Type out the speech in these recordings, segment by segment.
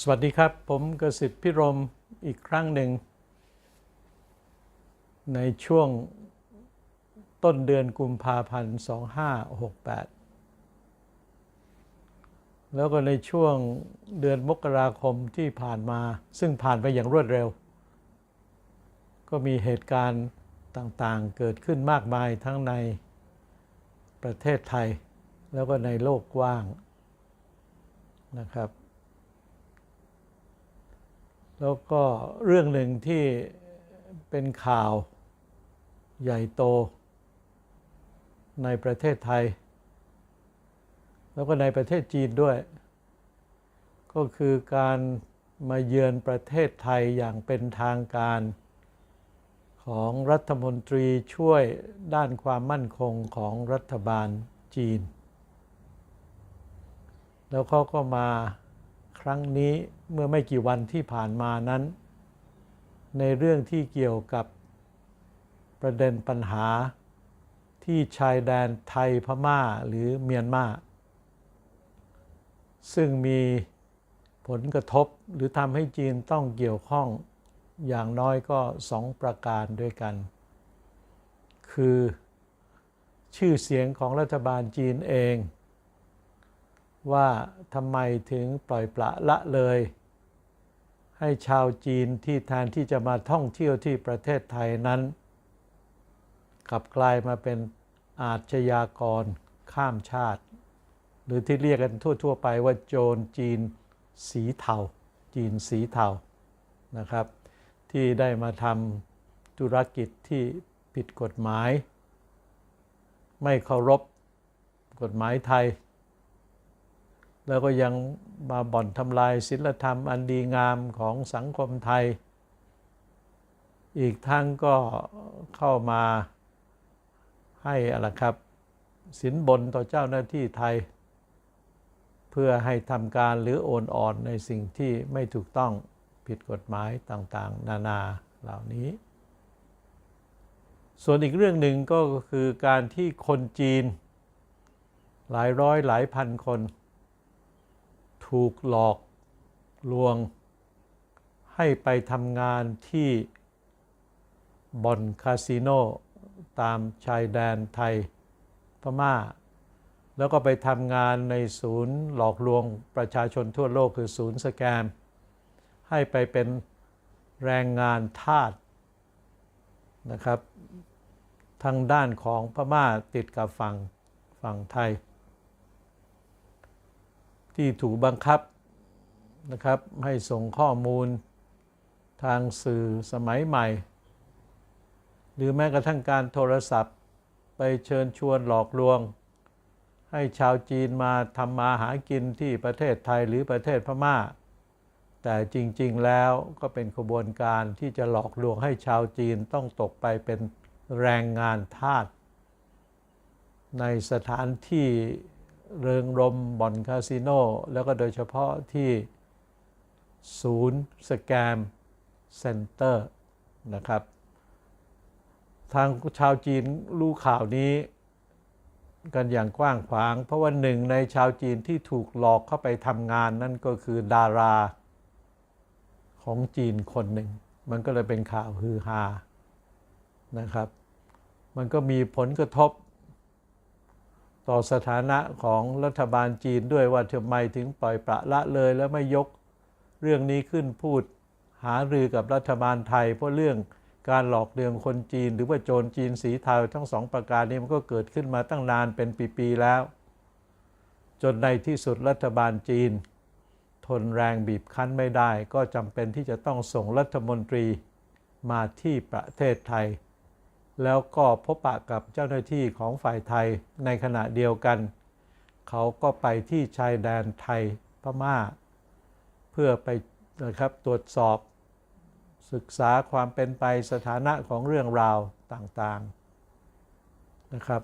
สวัสดีครับ ผมกสิทธิ์พิรมอีกครั้งหนึ่ง ในช่วงต้นเดือนกุมภาพันธ์ 2568 แล้วก็ในช่วงเดือนมกราคมที่ผ่านมา ซึ่งผ่านไปอย่างรวดเร็ว ก็มีเหตุการณ์ต่างๆเกิดขึ้นมากมายทั้งในประเทศไทย แล้วก็ในโลกกว้างนะครับ แล้วก็เรื่องหนึ่งที่เป็นข่าวใหญ่โตในประเทศไทย แล้วก็ในประเทศจีนด้วย ก็คือการมาเยือนประเทศไทยอย่างเป็นทางการของรัฐมนตรีช่วยด้านความมั่นคงของรัฐบาลจีน แล้วเขาก็มา ครั้งนี้เมื่อไม่กี่วันที่ผ่านมานั้น ในเรื่องที่เกี่ยวกับประเด็นปัญหาที่ชายแดนไทยพม่าหรือเมียนมาซึ่งมีผลกระทบหรือทำให้จีนต้องเกี่ยวข้องอย่างน้อยก็สองประการด้วยกัน คือชื่อเสียงของรัฐบาลจีนเอง ว่าทำไมถึงปล่อยปละละเลย ให้ชาวจีนที่แทนที่จะมาท่องเที่ยวที่ประเทศไทยนั้น กลับกลายมาเป็นอาชญากรข้ามชาติ หรือที่เรียกกันทั่ว ๆ ไปว่าโจรจีนสีเทาจีนสีเทานะครับ ที่ได้มาทำธุรกิจที่ผิดกฎหมาย ไม่เคารพกฎหมายไทย แล้วก็ยังมาบ่อนทำลายศิลธรรมอันดีงามของสังคมไทย อีกทั้งก็เข้ามาให้อะไรครับสินบนต่อเจ้าหน้าที่ไทย เพื่อให้ทำการหรือโอนอ่อนในสิ่งที่ไม่ถูกต้องผิดกฎหมายต่างๆ นานาเหล่านี้ ส่วนอีกเรื่องหนึ่งก็คือการที่คนจีน หลายร้อยหลายพันคน ถูกหลอกลวง ให้ไปทำงานที่บ่อนคาสิโนตามชายแดนไทยพม่า แล้วก็ไปทำงานในศูนย์หลอกลวงประชาชนทั่วโลกคือศูนย์สแกม ให้ไปเป็นแรงงานทาสนะครับ ทางด้านของพม่าติดกับฝั่งฝั่งไทย ที่ถูกบังคับนะครับให้ส่งข้อมูลทางสื่อสมัยใหม่ หรือแม้กระทั่งการโทรศัพท์ ไปเชิญชวนหลอกลวง ให้ชาวจีนมาทำมาหากินที่ประเทศไทยหรือประเทศพม่า แต่จริงๆแล้วก็เป็นขบวนการที่จะหลอกลวงให้ชาวจีนต้องตกไปเป็นแรงงานทาสในสถานที่ เริงรมบ่อนคาสิโน แล้วก็โดยเฉพาะที่ศูนย์สแกมเซ็นเตอร์นะครับ ทางชาวจีนรู้ข่าวนี้กันอย่างกว้างขวาง เพราะว่าหนึ่งในชาวจีนที่ถูกหลอกเข้าไปทำงานนั่นก็คือดาราของจีนคนหนึ่ง มันก็เลยเป็นข่าวฮือฮานะครับ มันก็มีผลกระทบ ต่อสถานะของรัฐบาลจีนด้วยว่าทำไมถึงปล่อยปละละเลยแล้วไม่ยกเรื่องนี้ขึ้นพูดหารือกับรัฐบาลไทย เพราะเรื่องการหลอกเลืองคนจีน หรือว่าโจรจีนสีเทาทั้งสองประการนี้มันก็เกิดขึ้นมาตั้งนานเป็นปีๆแล้ว จนในที่สุดรัฐบาลจีน ทนแรงบีบคั้นไม่ได้ ก็จำเป็นที่จะต้องส่งรัฐมนตรีมาที่ประเทศไทย แล้วก็พบปะกับเจ้าหน้าที่ของฝ่ายไทยในขณะเดียวกัน เขาก็ไปที่ชายแดนไทยพม่า เพื่อไปนะครับตรวจสอบศึกษาความเป็นไปสถานะของเรื่องราวต่างๆนะครับ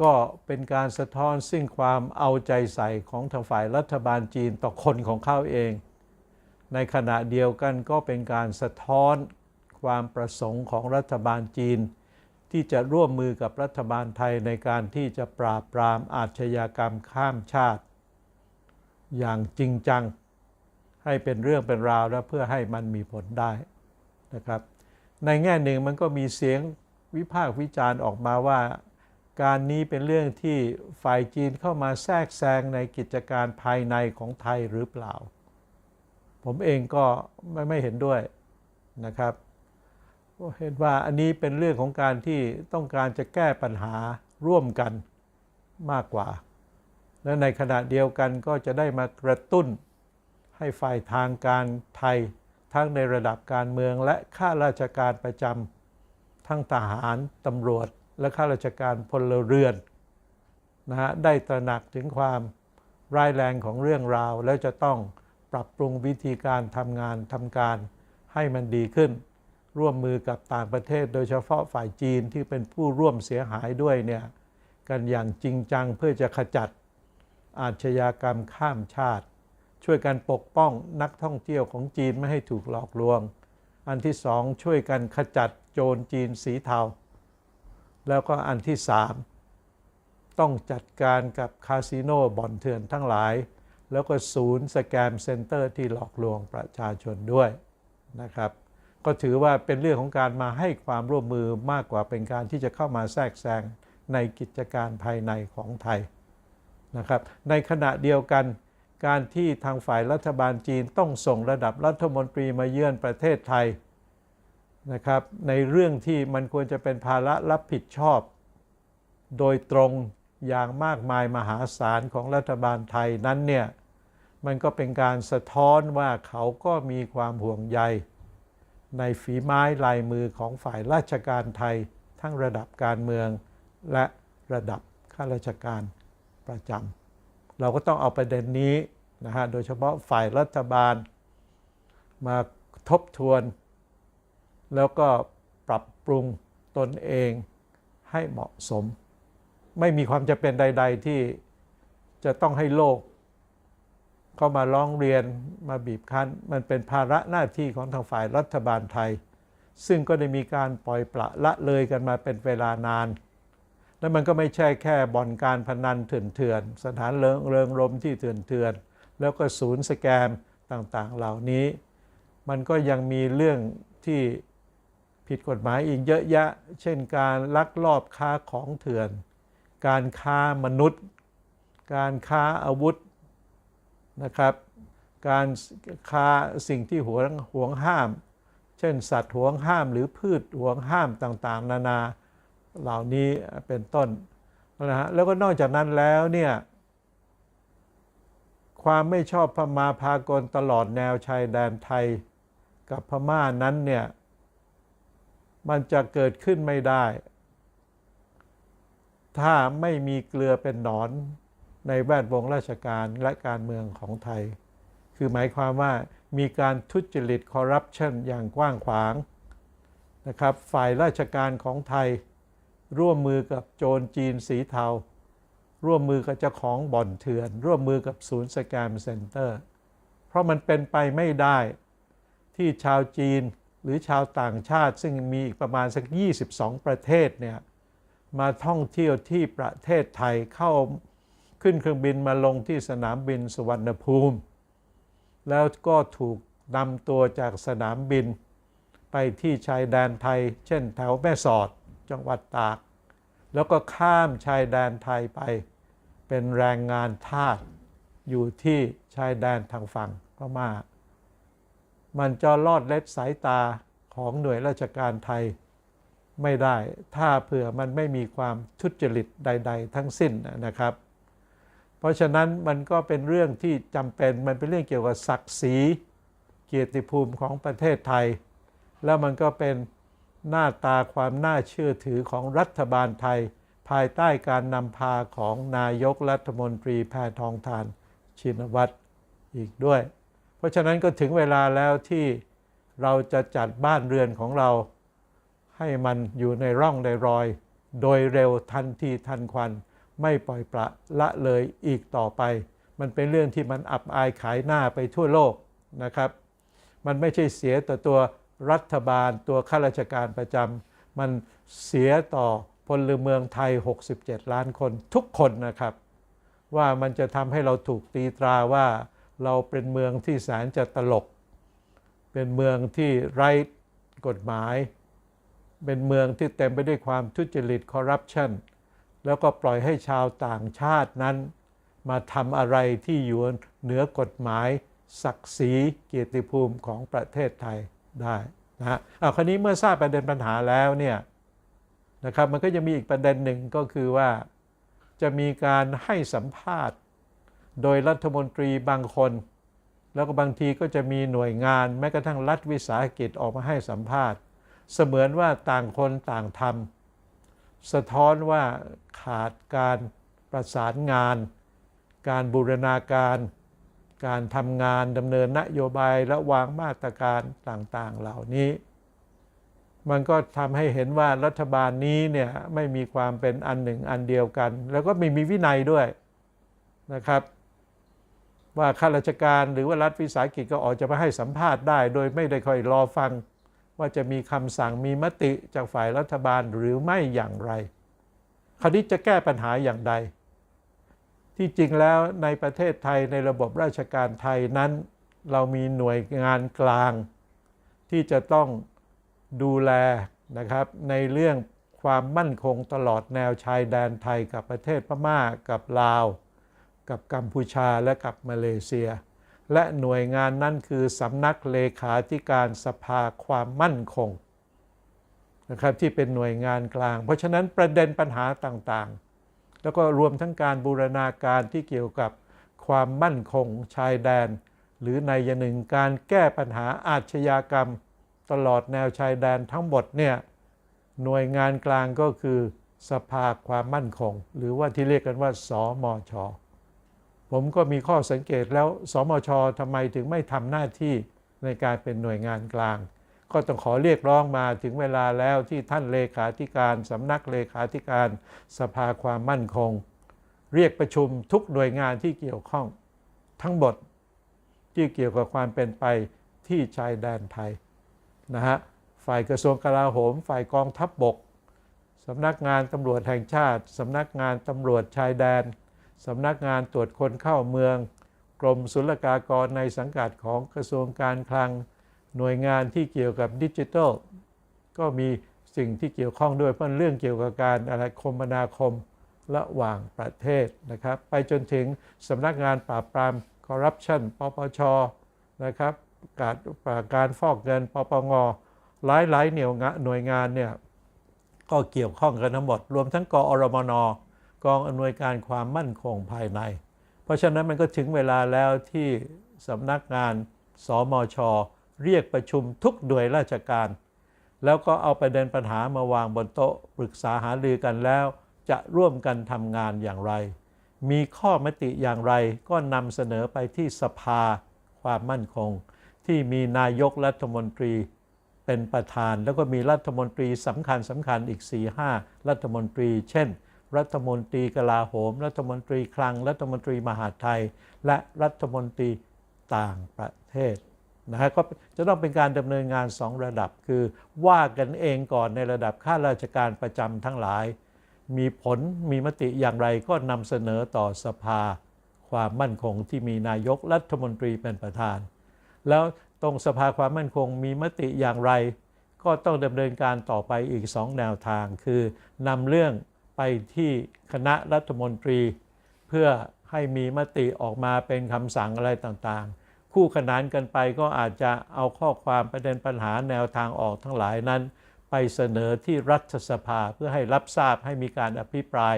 ก็เป็นการสะท้อนซึ่งความเอาใจใส่ของทางฝ่ายรัฐบาลจีนต่อคนของเขาเอง ในขณะเดียวกันก็เป็นการสะท้อนความประสงค์ของรัฐบาลจีน ที่จะร่วมมือกับรัฐบาลไทยในการที่จะปราบปรามอาชญากรรมข้ามชาติ อย่างจริงจัง ให้เป็นเรื่องเป็นราวแล้วเพื่อให้มันมีผลได้นะครับ ในแง่หนึ่งมันก็มีเสียงวิพากษ์วิจารณ์ออกมาว่า การนี้เป็นเรื่องที่ฝ่ายจีนเข้ามาแทรกแซงในกิจการภายในของไทยหรือเปล่า ผมเองก็ไม่ไม่เห็นด้วยนะครับ เห็นว่าอันนี้เป็นเรื่องของการที่ต้องการจะแก้ปัญหาร่วมกันมากกว่า และในขณะเดียวกันก็จะได้มากระตุ้นให้ฝ่ายทางการไทย ทั้งในระดับการเมืองและข้าราชการประจำทั้งทหารตำรวจ และข้าราชการพลเรือนนะฮะได้ตระหนักถึงความร้ายแรงของเรื่องราว แล้วจะต้องปรับปรุงวิธีการทำงานทำการให้มันดีขึ้น ร่วมมือกับต่างประเทศ โดยเฉพาะฝ่ายจีนที่เป็นผู้ร่วมเสียหายด้วยเนี่ยกันอย่างจริงจังเพื่อจะขจัดอาชญากรรมข้ามชาติ ช่วยกันปกป้องนักท่องเที่ยวของจีนไม่ให้ถูกหลอกลวง อันที่สองช่วยกันขจัดโจรจีนสีเทา แล้วก็อันที่สามต้องจัดการกับคาสิโนบ่อนเถื่อนทั้งหลาย แล้วก็ศูนย์สแกมเซ็นเตอร์ที่หลอกลวงประชาชนด้วยนะครับ ก็ถือว่าเป็นเรื่องของการมาให้ความร่วมมือมากกว่าเป็นการที่จะเข้ามาแทรกแซงในกิจการภายในของไทยนะครับ ในขณะเดียวกันการที่ทางฝ่ายรัฐบาลจีนต้องส่งระดับรัฐมนตรีมาเยือนประเทศไทยนะครับ ในเรื่องที่มันควรจะเป็นภาระรับผิดชอบ โดยตรงอย่างมากมายมหาศาลของรัฐบาลไทยนั้นเนี่ยมันก็เป็นการสะท้อนว่าเขาก็มีความห่วงใย ในฝีไม้ลายมือของฝ่ายราชการไทย ทั้งระดับการเมืองและระดับข้าราชการประจำเราก็ต้องเอาประเด็นนี้นะฮะโดยเฉพาะฝ่ายรัฐบาลมาทบทวน แล้วก็ปรับปรุงตนเองให้เหมาะสม ไม่มีความจะเป็นใด ๆ ที่จะต้องให้โลก เข้ามาร้องเรียนมาบีบคั้น มันเป็นภาระหน้าที่ของทางฝ่ายรัฐบาลไทย ซึ่งก็ได้มีการปล่อยปละละเลยกันมาเป็นเวลานาน และมันก็ไม่ใช่แค่บ่อนการพนันเถื่อนๆสถานเริงเริงรมที่เถื่อนๆแล้วก็ศูนย์สแกมต่างๆ เหล่านี้ มันก็ยังมีเรื่องที่ผิดกฎหมายอีกเยอะแยะ เช่นการลักลอบค้าของเถื่อน การค้ามนุษย์ การค้าอาวุธ นะครับ การค้าสิ่งที่หวงหวงห้าม เช่น สัตว์หวงห้ามหรือพืชหวงห้ามต่างๆ นานาเหล่านี้เป็นต้นนะฮะแล้วก็นอกจากนั้นแล้วเนี่ยความไม่ชอบพมาพากลตลอดแนวชายแดนไทยกับพม่านั้นเนี่ยมันจะเกิดขึ้นไม่ได้ ถ้าไม่มีเกลือเป็นหนอน ในแวดวงราชการและการเมืองของไทย คือหมายความว่ามีการทุจริตคอร์รัปชันอย่างกว้างขวางนะครับฝ่ายราชการของไทย ร่วมมือกับโจรจีนสีเทา ร่วมมือกับเจ้าของบ่อนเถื่อน ร่วมมือกับศูนย์สแกมเซ็นเตอร์ เพราะมันเป็นไปไม่ได้ที่ชาวจีนหรือชาวต่างชาติซึ่งมีอีกประมาณสัก 22 ประเทศเนี่ยมาท่องเที่ยวที่ประเทศไทยเข้า ขึ้นเครื่องบินมาลงที่สนามบินสุวรรณภูมิ แล้วก็ถูกนำตัวจากสนามบิน ไปที่ชายแดนไทย เช่นแถวแม่สอดจังหวัดตาก แล้วก็ข้ามชายแดนไทยไป เป็นแรงงานทาสอยู่ที่ชายแดนทางฝั่งพม่า มันจะลอดเล็ดสายตาของหน่วยราชการไทยไม่ได้ ถ้าเผื่อมันไม่มีความทุจริตใด ๆ ทั้งสิ้นนะครับ เพราะฉะนั้นมันก็เป็นเรื่องที่จำเป็นมันเป็นเรื่องเกี่ยวกับศักดิ์ศรีเกียรติภูมิของประเทศไทย แล้วมันก็เป็นหน้าตาความน่าเชื่อถือของรัฐบาลไทย ภายใต้การนำพาของนายกรัฐมนตรีแพทองทานชินวัตรอีกด้วย เพราะฉะนั้นก็ถึงเวลาแล้วที่เราจะจัดบ้านเรือนของเรา ให้มันอยู่ในร่องในรอย โดยเร็วทันทีทันควัน ไม่ปล่อยปละละเลยอีกต่อไป มันเป็นเรื่องที่มันอับอายขายหน้าไปทั่วโลกนะครับ มันไม่ใช่เสียต่อตัวรัฐบาลตัวข้าราชการประจำมันเสียต่อพลเมืองไทย 67 ล้านคนทุกคนนะครับ ว่ามันจะทำให้เราถูกตีตราว่าเราเป็นเมืองที่แสนจะตลก เป็นเมืองที่ไร้กฎหมาย เป็นเมืองที่เต็มไปด้วยความทุจริตคอร์รัปชัน แล้วก็ปล่อยให้ชาวต่างชาตินั้น มาทำอะไรที่อยู่เหนือกฎหมาย ศักดิ์ศรีเกียรติภูมิของประเทศไทยได้นะฮะเอาคราวนี้เมื่อทราบประเด็นปัญหาแล้วเนี่ยนะครับมันก็จะมีอีกประเด็นหนึ่งก็คือว่าจะมีการให้สัมภาษณ์ โดยรัฐมนตรีบางคน แล้วก็บางทีก็จะมีหน่วยงานแม้กระทั่งรัฐวิสาหกิจออกมาให้สัมภาษณ์ เสมือนว่าต่างคนต่างทำ สะท้อนว่าขาดการประสานงาน การบูรณาการ การทำงานดำเนินนโยบายและวางมาตรการต่างๆ เหล่านี้ มันก็ทำให้เห็นว่ารัฐบาลนี้เนี่ยไม่มีความเป็นอันหนึ่งอันเดียวกัน แล้วก็ไม่มีวินัยด้วยนะครับ ว่าข้าราชการหรือว่ารัฐวิสาหกิจก็ออกจะมาให้สัมภาษณ์ได้ โดยไม่ได้คอยรอฟัง ว่าจะมีคำสั่งมีมติจากฝ่ายรัฐบาลหรือไม่อย่างไร คราวนี้จะแก้ปัญหาอย่างใด ที่จริงแล้วในประเทศไทยในระบบราชการไทยนั้น เรามีหน่วยงานกลาง ที่จะต้องดูแลนะครับในเรื่องความมั่นคงตลอดแนวชายแดนไทยกับประเทศพม่ากับลาว กับกัมพูชาและกับมาเลเซีย และหน่วยงานนั้นคือสำนักเลขาธิการสภาความมั่นคงนะครับที่เป็นหน่วยงานกลาง เพราะฉะนั้นประเด็นปัญหาต่างๆ แล้วก็รวมทั้งการบูรณาการที่เกี่ยวกับความมั่นคงชายแดน หรือในยางหนึ่งการแก้ปัญหาอาชญากรรม ตลอดแนวชายแดนทั้งหมดเนี่ยหน่วยงานกลางก็คือสภาความมั่นคง หรือว่าที่เรียกกันว่าสมช ผมก็มีข้อสังเกตแล้วสมชทำไมถึงไม่ทำหน้าที่ในการเป็นหน่วยงานกลาง ก็ต้องขอเรียกร้องมาถึงเวลาแล้วที่ท่านเลขาธิการสำนักเลขาธิการสภาความมั่นคง เรียกประชุมทุกหน่วยงานที่เกี่ยวข้อง ทั้งหมดที่เกี่ยวกับความเป็นไปที่ชายแดนไทยนะฮะฝ่ายกระทรวงกลาโหม ฝ่ายกองทัพบบกสำนักงานตำรวจแห่งชาติสำนักงานตำรวจชายแดน สำนักงานตรวจคนเข้าเมือง กรมศุลกากรในสังกัดของกระทรวงการคลัง หน่วยงานที่เกี่ยวกับดิจิทัลก็มีสิ่งที่เกี่ยวข้องด้วยเพราะเรื่องเกี่ยวกับการอะไรคมนาคมระหว่างประเทศนะครับ ไปจนถึงสำนักงานปราบปรามคอร์รัปชันปปชนะครับการการฟอกเงินปปงหลายหลายหน่วยงานหน่วยงานเนี่ยก็เกี่ยวข้องกันทั้งหมด รวมทั้งกอรมน กองอำนวยการความมั่นคงภายใน เพราะฉะนั้นมันก็ถึงเวลาแล้วที่สำนักงานสมช เรียกประชุมทุกหน่วยราชการ แล้วก็เอาประเด็นปัญหามาวางบนโต๊ะปรึกษาหารือกันแล้ว จะร่วมกันทำงานอย่างไร มีข้อมติอย่างไรก็นำเสนอไปที่สภาความมั่นคง ที่มีนายกรัฐมนตรีเป็นประธาน แล้วก็มีรัฐมนตรีสำคัญสำคัญอีก4-5รัฐมนตรี เช่น รัฐมนตรีกลาโหม รัฐมนตรีคลัง รัฐมนตรีมหาไทย และรัฐมนตรีต่างประเทศนะฮะก็จะต้องเป็นการดำเนินงาน 2 ระดับคือว่ากันเองก่อนในระดับข้าราชการประจำทั้งหลาย มีผลมีมติอย่างไรก็นำเสนอต่อสภา ความมั่นคงที่มีนายกรัฐมนตรีเป็นประธาน แล้วตรงสภาความมั่นคงมีมติอย่างไร ก็ต้องดำเนินการต่อไปอีก 2 แนวทาง คือนำเรื่อง ไปที่คณะรัฐมนตรี เพื่อให้มีมติออกมาเป็นคำสั่งอะไรต่างๆ คู่ขนานกันไปก็อาจจะเอาข้อความประเด็นปัญหาแนวทางออกทั้งหลายนั้น ไปเสนอที่รัฐสภาเพื่อให้รับทราบให้มีการอภิปราย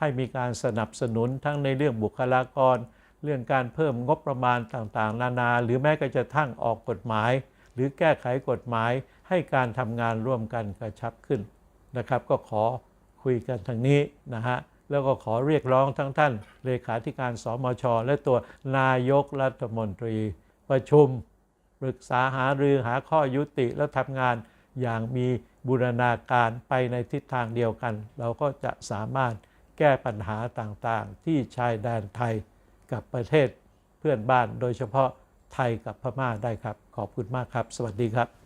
ให้มีการสนับสนุนทั้งในเรื่องบุคลากร เรื่องการเพิ่มงบประมาณต่างๆ นานา หรือแม้ก็จะทั้งออกกฎหมาย หรือแก้ไขกฎหมายให้การทำงานร่วมกันกระชับขึ้นนะครับ ก็ขอ คุยกันทางนี้นะฮะแล้วก็ขอเรียกร้องทั้งท่าน เลขาธิการสมช และตัวนายกรัฐมนตรี ประชุมปรึกษาหารือหาข้อยุติและทำงานอย่างมีบูรณาการไปในทิศทางเดียวกัน เราก็จะสามารถแก้ปัญหาต่างๆ ที่ชายแดนไทยกับประเทศเพื่อนบ้านโดยเฉพาะไทยกับพม่าได้ครับ ขอบคุณมากครับ สวัสดีครับ